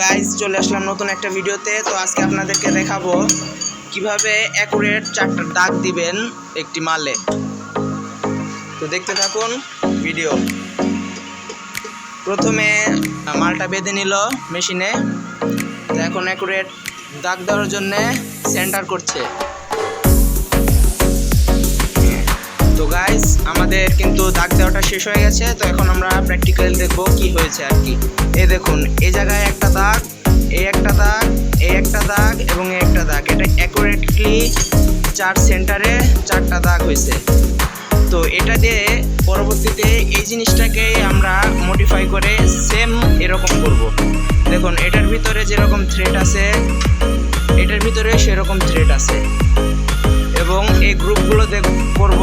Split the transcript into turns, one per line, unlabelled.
Guys চলে আসলাম নতুন একটা ভিডিওতে। তো আজকে আপনাদেরকে দেখাবো কীভাবে অ্যাকুরেট চারটা দাগ দিবেন একটি মালে। তো দেখতে থাকুন ভিডিও। প্রথমে মালটা বেঁধে নিল মেশিনে। তো এখন অ্যাকুরেট দাগ দেওয়ার জন্যে সেন্টার করছে। গাইস আমাদের কিন্তু দাগ দেওয়াটা শেষ হয়ে গেছে, তো এখন আমরা প্র্যাকটিক্যাল দেখব কি হয়েছে আর কি। এই দেখুন, এই জায়গায় একটা দাগ, এই একটা দাগ, এই একটা দাগ এবং এই একটা দাগ। এটা অ্যাকুরেটলি চার সেন্টারে চারটা দাগ হয়েছে। তো এটা দিয়ে পরবর্তীতে এই জিনিসটাকে আমরা মডিফাই করে সেম এরকম করব। দেখুন, এটার ভিতরে যেরকম থ্রেড আছে, এটার ভিতরে সেরকম থ্রেড আছে। এবং এই গ্রুপগুলো দেখ করব